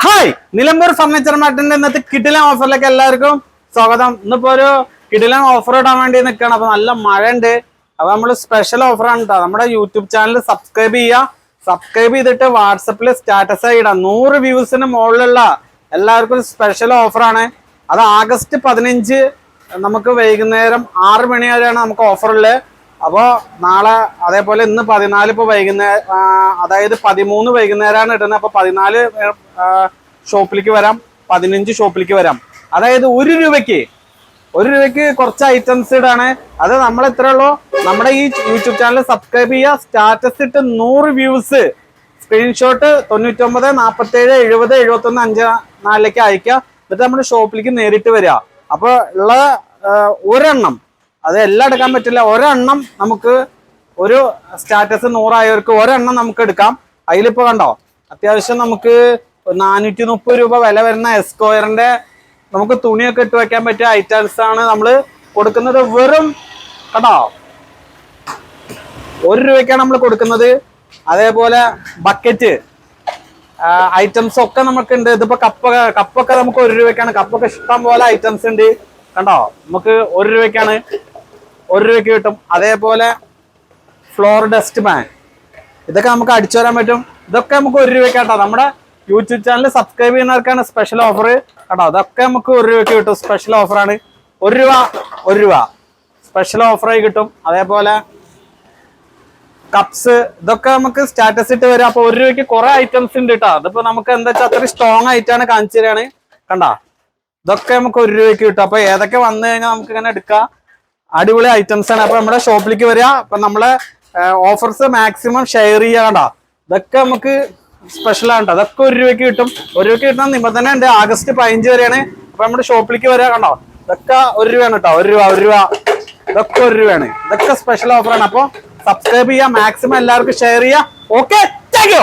Hi Nilambur furniture മാർട്ടിന്റെ ഇന്നത്തെ കിടിലൻ ഓഫറിലേക്ക് എല്ലാവർക്കും സ്വാഗതം. ഇന്നിപ്പോ ഒരു കിടിലൻ ഓഫർ ഇടാൻ വേണ്ടി നിൽക്കണം അപ്പൊ നല്ല മഴ ഉണ്ട് അപ്പൊ നമ്മൾ സ്പെഷ്യൽ ഓഫറാണ് കേട്ടോ നമ്മുടെ യൂട്യൂബ് ചാനൽ സബ്സ്ക്രൈബ് ചെയ്യുക സബ്സ്ക്രൈബ് ചെയ്തിട്ട് വാട്സപ്പിൽ സ്റ്റാറ്റസ് ആയി ഇടാം നൂറ് വ്യൂസിന് മുകളിലുള്ള എല്ലാവർക്കും സ്പെഷ്യൽ ഓഫറാണ് അത് ആഗസ്റ്റ് പതിനഞ്ച് നമുക്ക് വൈകുന്നേരം ആറ് മണി വരെയാണ് നമുക്ക് ഓഫറുള്ളത് അപ്പോൾ നാളെ അതേപോലെ ഇന്ന് പതിനാല് ഇപ്പോൾ വൈകുന്നേരം അതായത് പതിമൂന്ന് വൈകുന്നേരമാണ് ഇടുന്നത്. അപ്പോൾ പതിനാല് ഷോപ്പിലേക്ക് വരാം. പതിനഞ്ച് ഷോപ്പിലേക്ക് വരാം. അതായത് ഒരു രൂപയ്ക്ക് ഒരു രൂപയ്ക്ക് കുറച്ച് ഐറ്റംസ് ഇടാണ്. അത് നമ്മൾ ഇത്ര ഉള്ളൂ? നമ്മുടെ ഈ യൂട്യൂബ് ചാനൽ സബ്സ്ക്രൈബ് ചെയ്യുക. സ്റ്റാറ്റസ് ഇട്ട് നൂറ് വ്യൂസ് സ്ക്രീൻഷോട്ട് തൊണ്ണൂറ്റൊമ്പത് നാൽപ്പത്തേഴ് എഴുപത് എഴുപത്തൊന്ന് അഞ്ച് നാലിലേക്ക് അയക്കുക എന്നിട്ട് നമ്മുടെ ഷോപ്പിലേക്ക് നേരിട്ട് വരിക. അപ്പോൾ ഉള്ള ഒരെണ്ണം അത് എല്ലാം എടുക്കാൻ പറ്റില്ല. ഒരെണ്ണം നമുക്ക് ഒരു സ്റ്റാറ്റസ് നൂറായവർക്ക് ഒരെണ്ണം നമുക്ക് എടുക്കാം. അതിലിപ്പോ കണ്ടോ അത്യാവശ്യം നമുക്ക് നാനൂറ്റി മുപ്പത് രൂപ വില വരുന്ന എസ്കോയറിന്റെ നമുക്ക് തുണിയൊക്കെ ഇട്ട് വെക്കാൻ പറ്റിയ ഐറ്റംസ് ആണ് നമ്മൾ കൊടുക്കുന്നത്. വെറും കണ്ടോ ഒരു രൂപയ്ക്കാണ് നമ്മൾ കൊടുക്കുന്നത്. അതേപോലെ ബക്കറ്റ് ഐറ്റംസ് ഒക്കെ നമുക്ക് ഉണ്ട് ഇതിപ്പോ കപ്പ കപ്പൊക്കെ നമുക്ക് ഒരു രൂപയ്ക്കാണ്. കപ്പൊക്കെ ഇഷ്ടം പോലെ ഐറ്റംസ് ഉണ്ട്. കണ്ടോ നമുക്ക് ഒരു രൂപയ്ക്കാണ്. ഒരു രൂപയ്ക്ക് കിട്ടും. അതേപോലെ ഫ്ലോർ ഡസ്റ്റ് മാൻ ഇതൊക്കെ നമുക്ക് അടിച്ചു വരാൻ പറ്റും. ഇതൊക്കെ നമുക്ക് ഒരു രൂപയ്ക്ക് കേട്ടോ. നമ്മുടെ യൂട്യൂബ് ചാനൽ സബ്സ്ക്രൈബ് ചെയ്യുന്നവർക്കാണ് സ്പെഷ്യൽ ഓഫർ കേട്ടോ അതൊക്കെ നമുക്ക് ഒരു രൂപയ്ക്ക് കിട്ടും. സ്പെഷ്യൽ ഓഫറാണ് ഒരു രൂപ ഒരു രൂപ. സ്പെഷ്യൽ ഓഫറായി കിട്ടും. അതേപോലെ കപ്സ് ഇതൊക്കെ നമുക്ക് സ്റ്റാറ്റസ് ഇട്ട് വരാം. അപ്പൊ ഒരു രൂപയ്ക്ക് കുറെ ഐറ്റംസ് ഉണ്ട് കേട്ടോ. അതിപ്പോ നമുക്ക് എന്താ വെച്ചാൽ അത്രയും സ്ട്രോങ് ആയിട്ടാണ് കാണിച്ചു തരാണ് കണ്ടാ? ഇതൊക്കെ നമുക്ക് ഒരു രൂപയ്ക്ക് കിട്ടും. അപ്പൊ ഏതൊക്കെ വന്നു കഴിഞ്ഞാൽ നമുക്ക് ഇങ്ങനെ എടുക്കാം. അടിപൊളി ഐറ്റംസ് ആണ്. അപ്പൊ നമ്മുടെ ഷോപ്പിലേക്ക് വരിക അപ്പൊ നമ്മളെ ഓഫേഴ്സ് മാക്സിമം ഷെയർ ചെയ്യാണ്ട ഇതൊക്കെ നമുക്ക് സ്പെഷ്യൽ ആണ്. അതൊക്കെ ഒരു രൂപയ്ക്ക് കിട്ടും. ഒരു രൂപയ്ക്ക് കിട്ടുന്ന നിബന്ധന ഉണ്ട് ആഗസ്റ്റ് പതിനഞ്ച് വരെയാണ്. അപ്പൊ നമ്മുടെ ഷോപ്പിലേക്ക് വരിക കണ്ടോ. ഇതൊക്കെ ഒരു രൂപയാണ് കേട്ടോ. ഒരു രൂപ ഒരു രൂപ. ഇതൊക്കെ ഒരു രൂപയാണ്. ഇതൊക്കെ സ്പെഷ്യൽ ഓഫറാണ് അപ്പൊ സബ്സ്ക്രൈബ് ചെയ്യുക മാക്സിമം എല്ലാവർക്കും ഷെയർ ചെയ്യുക ഓക്കെ താങ്ക്